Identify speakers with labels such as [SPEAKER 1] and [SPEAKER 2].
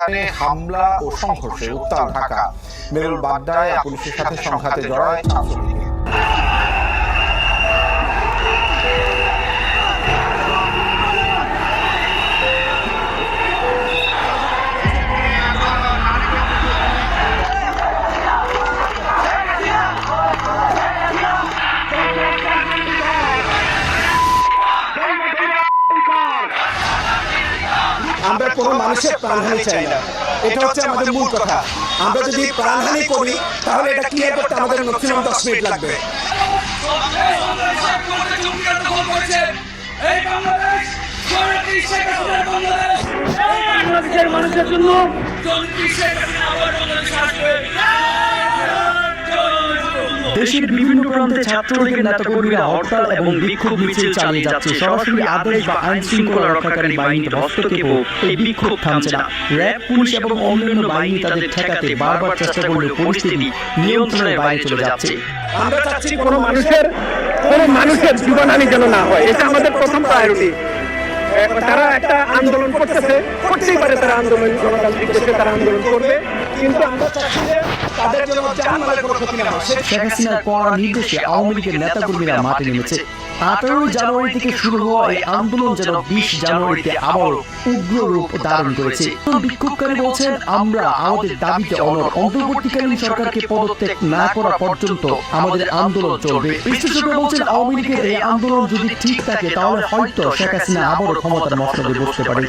[SPEAKER 1] এখানে হামলা ও সংঘর্ষে উত্তাল ঢাকা। মেরুল বাড্ডায় পুলিশের সাথে সংঘাতে জড়ায় ছাত্রলীগ।
[SPEAKER 2] আমরা কোনো মানুষের প্রাণহানি চাই না। এটা হচ্ছে আমাদের মূল কথা। আমরা যদি প্রাণহানি করি তাহলে এটা ক্লিয়ার করতে আমাদের ম্যাক্সিমাম দশ মিনিট লাগবে।
[SPEAKER 3] এই বাংলাদেশ বাংলাদেশের মানুষের জন্য চল্লিশ আবার আসবে।
[SPEAKER 4] দেশের বিভিন্ন প্রান্তে ছাত্রলীগের নেতাকর্মীরা হরতাল এবং বিক্ষোভ মিছিল চালিয়ে যাচ্ছে। সরাসরি আদেশ বা আইন শৃঙ্খলা রক্ষাকারী বাহিনীর হস্তক্ষেপও এই বিক্ষোভ থামছে না। র্যাব, পুলিশ এবং অন্যান্য বাহিনী তাদের ঠেকাতে বারবার চেষ্টা করলেও পরিস্থিতি নিয়ন্ত্রণের বাইরে চলে যাচ্ছে।
[SPEAKER 2] আমরা চাচ্ছি কোনো মানুষের কোনো মানুষের জীবনহানি যেন না হয়। এটা আমাদের প্রথম প্রায়োরিটি তারা একটা আন্দোলন করতেছে, করতেই পারে তারা আন্দোলন গণতান্ত্রিক দেশে তারা আন্দোলন করবে। কিন্তু আমরা চাচ্ছি যে তাদের জন্য যেন জানমালের কোনো ক্ষতি না হয়।
[SPEAKER 4] শেখ হাসিনার কড়া নির্দেশে আওয়ামী লীগের নেতাকর্মীরা মাঠে নেমেছে। আঠারোই জানুয়ারি থেকে শুরু হওয়া এই আন্দোলন যেন বিশ জানুয়ারিতে আবার উগ্র রূপ ধারণ করেছে। বিক্ষোভকারী বলছেন আমরা আমাদের দাবিতে অনর অন্তর্বর্তীকালীন সরকারকে পদত্যাগ না করা পর্যন্ত আমাদের আন্দোলন চলবে। বিশ্লেষকরা বলছেন আওয়ামী লীগের এই আন্দোলন যদি ঠিক থাকে তাহলে হয়তো শেখ হাসিনা আবারও ক্ষমতার মসনদে বসতে পারে।